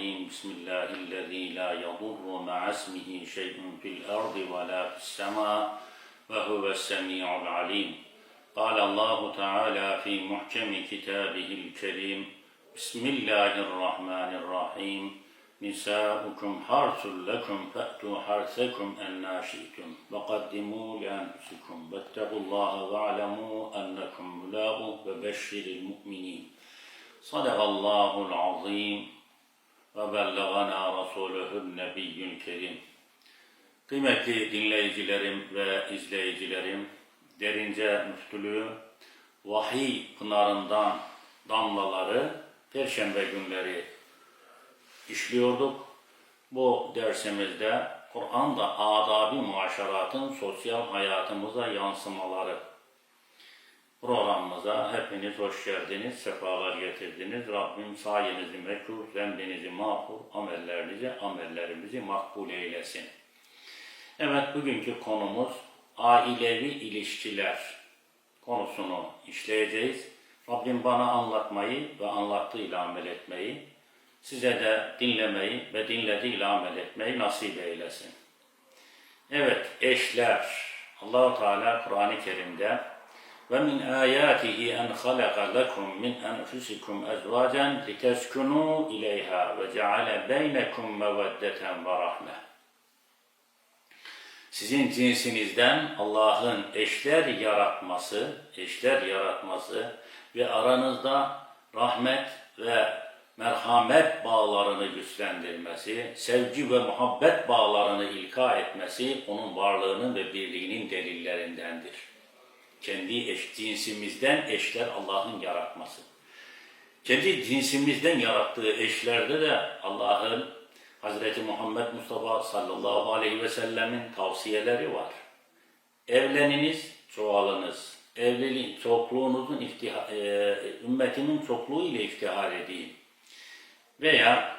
الرحيم. بسم الله الذي لا يضر مع اسمه شيء في الأرض ولا في السماء وهو السميع العليم. قال الله تعالى في محكم كتابه الكريم بسم الله الرحمن الرحيم. نساؤكم حرث لكم فأتوا حرثكم أنا شئتم وقدموا لأنفسكم واتقوا الله واعلموا أنكم ملاقوه وبشر المؤمنين. صدق الله العظيم. وبلغنا رسوله النبي الكريم Kıymetli dinleyicilerim ve izleyicilerim, derince müftülüğü, vahiy pınarından damlaları Perşembe günleri işliyorduk. Bu dersimizde Kur'an'da adabi muaşeratın sosyal hayatımıza yansımaları programımıza hepiniz hoş geldiniz, sefalar getirdiniz. Rabbim sayenizi meşhur, zembinizi mağfur, amellerinizi, amellerimizi makbul eylesin. Evet, bugünkü konumuz ailevi ilişkiler konusunu işleyeceğiz. Rabbim bana anlatmayı ve anlattığıyla amel etmeyi, size de dinlemeyi ve dinlediğiyle amel etmeyi nasip eylesin. Evet, eşler. Allahu Teala Kur'an-ı Kerim'de en halaka lekum min enfusikum ezvacan liteskunu ileyha ve ceale beynekum meveddeten ve rahme. Sizin cinsinizden Allah'ın eşler yaratması, eşler yaratması ve aranızda rahmet ve merhamet bağlarını güçlendirmesi, sevgi ve muhabbet bağlarını ilka etmesi onun varlığının ve birliğinin delillerindendir. Kendi eş, cinsimizden eşler Allah'ın yaratması. Kendi cinsimizden yarattığı eşlerde de Allah'ın Hazreti Muhammed Mustafa sallallahu aleyhi ve sellemin tavsiyeleri var. Evleniniz, çoğalınız. Evliliğin, çokluğunuzun iftiha, e, ümmetimin çokluğu ile iftihar edin. Veya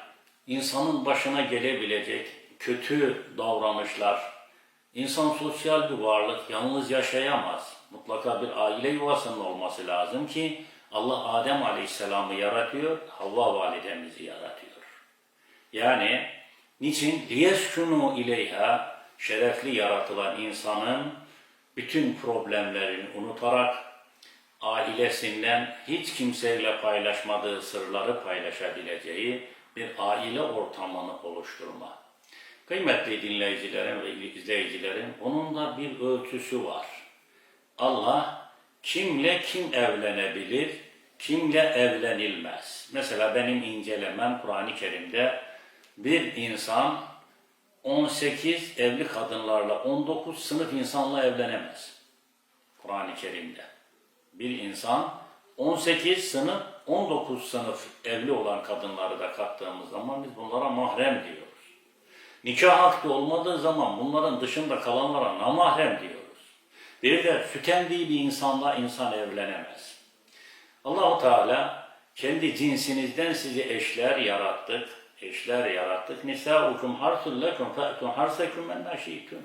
insanın başına gelebilecek kötü davranışlar, insan sosyal bir varlık, yalnız yaşayamaz. Mutlaka bir aile yuvasının olması lazım ki Allah Adem Aleyhisselam'ı yaratıyor, Havva validemizi yaratıyor. Yani niçin? Liyeskunu ileyha şerefli yaratılan insanın bütün problemlerini unutarak ailesinden hiç kimseyle paylaşmadığı sırları paylaşabileceği bir aile ortamını oluşturma. Kıymetli dinleyicilerim ve izleyicilerim, bunun da bir ölçüsü var. Allah kimle kim evlenebilir, kimle evlenilmez. Mesela benim incelemem Kur'an-ı Kerim'de bir insan 18 evli kadınlarla 19 sınıf insanla evlenemez. Kur'an-ı Kerim'de. Bir insan 18 sınıf, 19 sınıf evli olan kadınları da kattığımız zaman biz bunlara mahrem diyoruz. Nikah akdi olmadığı zaman bunların dışında kalanlara namahrem diyoruz. Bir de sütendiği bir insanla insan evlenemez. Allahu Teala kendi cinsinizden sizi eşler yarattık, eşler yarattık. Nisaukum harsul lekum fe'tu harsekum en şi'tum.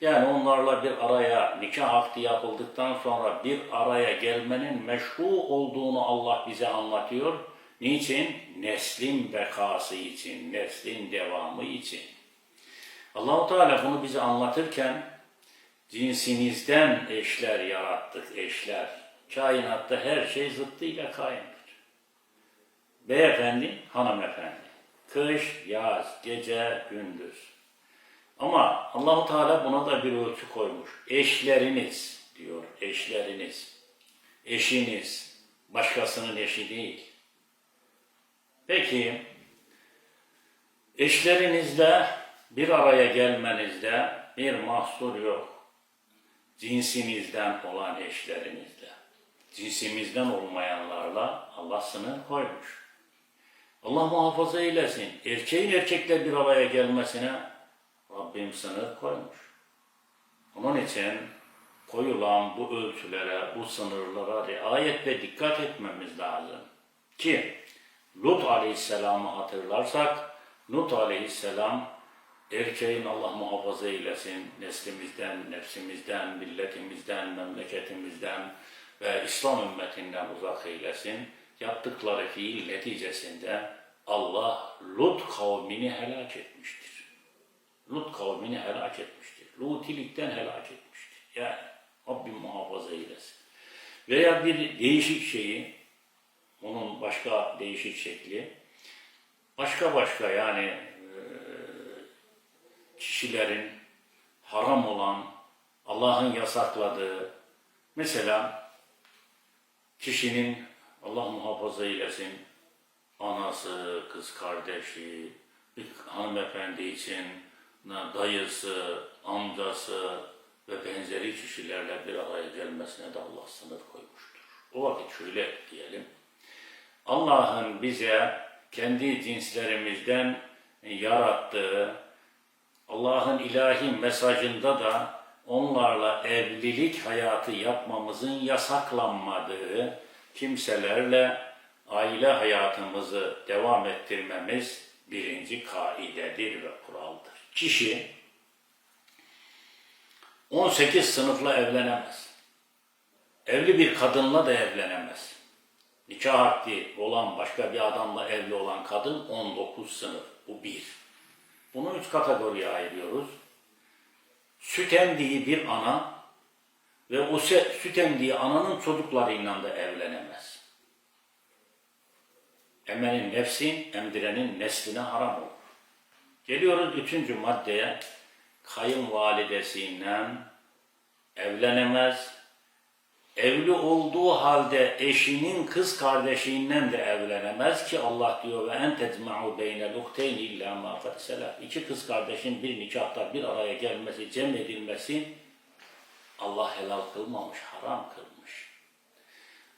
Yani onlarla bir araya nikah akdi yapıldıktan sonra bir araya gelmenin meşru olduğunu Allah bize anlatıyor. Niçin? Neslin bekası için, neslin devamı için. Allahu Teala bunu bize anlatırken cinsinizden eşler yarattık, eşler. Kainatta her şey zıttıyla kaimdir. Beyefendi, hanımefendi. Kış, yaz, gece, gündüz. Ama Allahu Teala buna da bir ölçü koymuş. Eşleriniz diyor, eşleriniz. Eşiniz, başkasının eşi değil. Peki, eşlerinizle bir araya gelmenizde bir mahsur yok. Cinsinizden olan eşlerinizle. Cinsimizden olmayanlarla Allah sınır koymuş. Allah muhafaza eylesin. Erkeğin erkekle bir araya gelmesine Rabbim sınır koymuş. Onun için koyulan bu ölçülere, bu sınırlara riayet ve dikkat etmemiz lazım. Ki Lut Aleyhisselam'ı hatırlarsak, Lut Aleyhisselam erkeğin Allah muhafaza eylesin, neslimizden, nefsimizden, milletimizden, memleketimizden ve İslam ümmetinden uzak eylesin. Yaptıkları fiil neticesinde Allah Lut kavmini helak etmiştir. Lut kavmini helak etmiştir. Lutilikten helak etmiştir. Yani Rabbim muhafaza eylesin. Veya bir değişik şeyi, onun başka değişik şekli, başka başka yani kişilerin haram olan, Allah'ın yasakladığı, mesela kişinin Allah muhafaza eylesin, anası, kız kardeşi, bir hanımefendi için dayısı, amcası ve benzeri kişilerle bir araya gelmesine de Allah sınır koymuştur. O vakit şöyle diyelim. Allah'ın bize kendi cinslerimizden yarattığı Allah'ın ilahi mesajında da onlarla evlilik hayatı yapmamızın yasaklanmadığı kimselerle aile hayatımızı devam ettirmemiz birinci kaidedir ve kuraldır. Kişi 18 sınıfla evlenemez. Evli bir kadınla da evlenemez. Nikah akdi olan başka bir adamla evli olan kadın 19 sınıf. Bu bir. Bunu üç kategoriye ayırıyoruz. Süt emdiği bir ana ve o süt emdiği ananın çocuklarıyla da evlenemez. Emenin nefsin, emdirenin nesline haram olur. Geliyoruz üçüncü maddeye. Kayınvalidesiyle evlenemez. Evli olduğu halde eşinin kız kardeşiyle de evlenemez ki Allah diyor ve en tecma'u beynel uhteyn illa ma kad selef. İki kız kardeşin bir nikahta bir araya gelmesi, cem edilmesi Allah helal kılmamış, haram kılmış.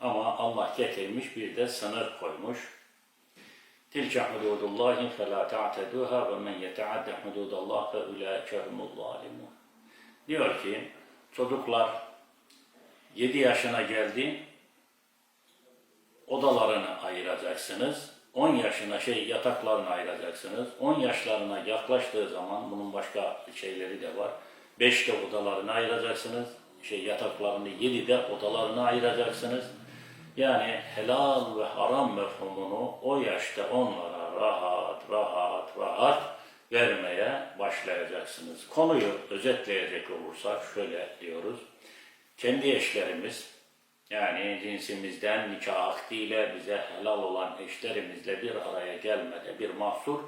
Ama Allah getirmiş bir de sınır koymuş. Tilke hududullahi fe la ta'teduha ve men yeta'adde hududallah fe ulaike humul. Diyor ki çocuklar 7 yaşına geldi odalarını ayıracaksınız. 10 yaşına şey yataklarını ayıracaksınız. 10 yaşlarına yaklaştığı zaman bunun başka şeyleri de var. 5'te odalarını ayıracaksınız. Şey yataklarını 7'de odalarını ayıracaksınız. Yani helal ve haram mefhumunu o yaşta onlara rahat, rahat, rahat vermeye başlayacaksınız. Konuyu özetleyecek olursak şöyle diyoruz. Kendi eşlerimiz, yani cinsimizden nikah akdiyle bize helal olan eşlerimizle bir araya gelmede bir mahsur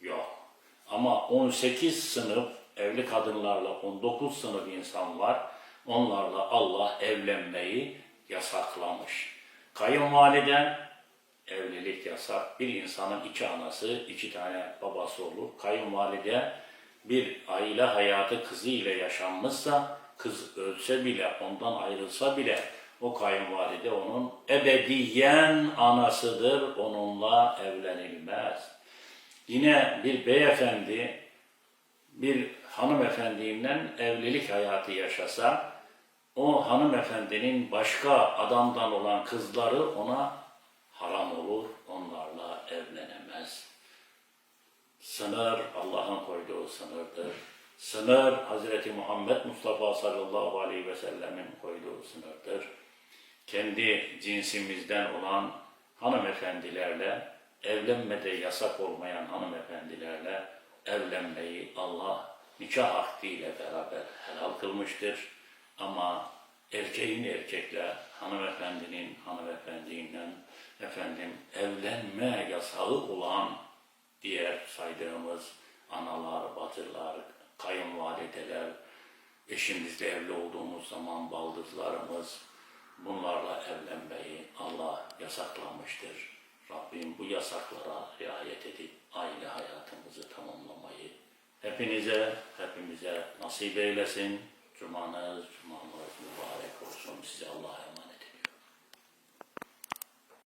yok. Ama 18 sınıf evli kadınlarla 19 sınıf insan var. Onlarla Allah evlenmeyi yasaklamış. Kayınvaliden evlilik yasak. Bir insanın iki anası, iki tane babası olur. Kayınvalide bir aile hayatı kızı ile yaşanmışsa, kız ölse bile, ondan ayrılsa bile o kayınvalide onun ebediyen anasıdır. Onunla evlenilmez. Yine bir beyefendi bir hanımefendiyle evlilik hayatı yaşasa, o hanımefendinin başka adamdan olan kızları ona haram olur, onlarla evlenemez. Sınır Allah'ın koyduğu sınırdır. Sınır Hazreti Muhammed Mustafa sallallahu aleyhi ve sellemin koyduğu sınırdır. Kendi cinsimizden olan hanımefendilerle evlenmede yasak olmayan hanımefendilerle evlenmeyi Allah nikah akdiyle beraber helal kılmıştır. Ama erkeğin erkekle, hanımefendinin hanımefendiyle efendim evlenme yasağı olan diğer saydığımız analar, bacılar, kayınvalideler, eşimizle evli olduğumuz zaman baldızlarımız bunlarla evlenmeyi Allah yasaklamıştır. Rabbim bu yasaklara riayet edip aile hayatımızı tamamlamayı hepinize, hepimize nasip eylesin. Cumanız, cumanız mübarek olsun. Size emanet